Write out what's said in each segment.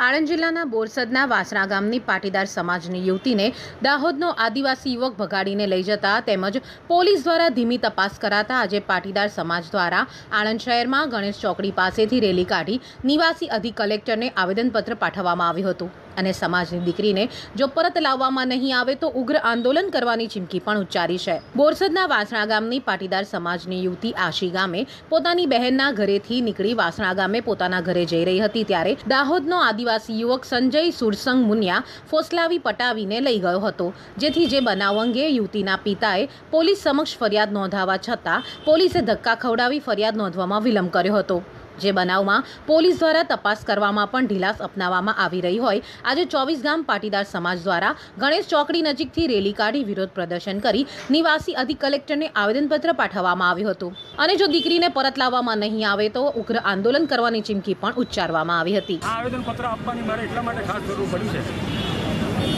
આણંદ જિલ્લાના બોરસદના વાસણા ગામની પાટીદાર સમાજની યુવતીને દાહોદનો આદિવાસી યુવક ભગાડીને લઈ જતા તેમજ પોલીસ દ્વારા ધીમી તપાસ કરાતા આજે પાટીદાર સમાજ દ્વારા આણંદ શહેરમાં ગણેશ ચોકડી પાસેથી રેલી કાઢી નિવાસી અધિક કલેક્ટરને આવેદનપત્ર પાઠવવામાં આવ્યું હતું. અને સમાજની દીકરીને જો પરત લાવવામાં નહીં આવે તો ઉગ્ર આંદોલન કરવાની ચીમકી પણ ઉચ્ચારી છે. બોરસદના વાસણા ગામની પાટીદાર સમાજની યુવતી આશી ગામે પોતાની બહેનના ઘરેથી નીકળી વાસણા ગામે પોતાના ઘરે જઈ રહી હતી ત્યારે દાહોદનો આદિવાસી યુવક સંજય સુરસંગ મુનિયા ફોસલાવી પટાવીને લઈ ગયો હતો. જેથી જે બનાવ અંગે યુવતીના પિતાએ પોલીસ સમક્ષ ફરિયાદ નોંધાવા છતાં પોલીસે ધક્કા ખવડાવી ફરિયાદ નોંધવામાં વિલંબ કર્યો હતો. જે બનાવમાં પોલીસ દ્વારા તપાસ કરવામાં પણ ઢીલાસ અપનાવવામાં આવી રહી હોય. આજે ચોવીસ ગામ પાટીદાર સમાજ દ્વારા ગણેશ ચોકડી નજીકથી રેલી કાઢી વિરોધ પ્રદર્શન કરી નિવાસી અધિક કલેક્ટરને આવેદનપત્ર પાઠવવામાં આવ્યું હતું. અને જો દીકરીને પરત લાવવામાં નહીં આવે તો ઉગ્ર આંદોલન કરવાની ચીમકી પણ ઉચ્ચારવામાં આવી હતી. આવેદનપત્ર આપવાની મારે એટલા માટે ખાસ જરૂર પડી છે.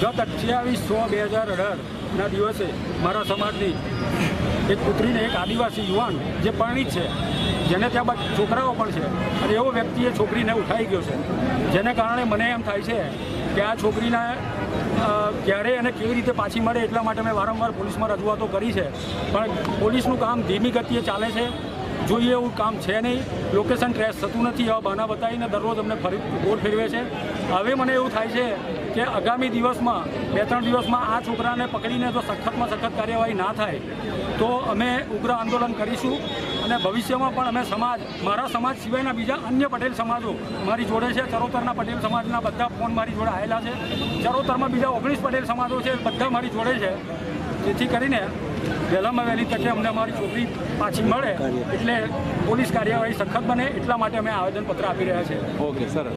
ગત અઠ્યાવીસ સો બે હજાર અઢારના દિવસે મારા સમાજની એક પુત્રીને એક આદિવાસી યુવાન, જે પરણિત છે જેને ત્યારબાદ છોકરાઓ પણ છે. અને એવો વ્યક્તિએ છોકરીને ઉઠાઈ ગયો છે. જેને કારણે મને એમ થાય છે કે આ છોકરીના ક્યારે અને કેવી રીતે પાછી મળે એટલા માટે મેં વારંવાર પોલીસમાં રજૂઆતો કરી છે. પણ પોલીસનું કામ ધીમી ગતિએ ચાલે છે. જોઈએ એવું કામ છે નહીં. લોકેશન ટ્રેસ થતું નથી. એવા બહાના બતાવીને દરરોજ અમને ફરી ગોળ ફેરવે છે. હવે મને એવું થાય છે કે આગામી દિવસમાં બે ત્રણ દિવસમાં આ છોકરાને પકડીને જો સખતમાં સખત કાર્યવાહી ના થાય, તો અમે ઉગ્ર આંદોલન કરીશું. અને ભવિષ્યમાં પણ અમે સમાજ, મારા સમાજ સિવાયના બીજા અન્ય પટેલ સમાજો મારી જોડે છે, ચરોતરના પટેલ સમાજના બધા ફોન મારી જોડે આવેલા છે. ચરોતરમાં બીજા ઓગણીસ પટેલ સમાજો છે, બધા મારી જોડે છે. જેથી કરીને વહેલામાં વહેલી તકે અમને અમારી છોકરી પાછી મળે, એટલે પોલીસ કાર્યવાહી સખત બને એટલા માટે અમે આવેદનપત્ર આપી રહ્યા છીએ. ઓકે, સરસ.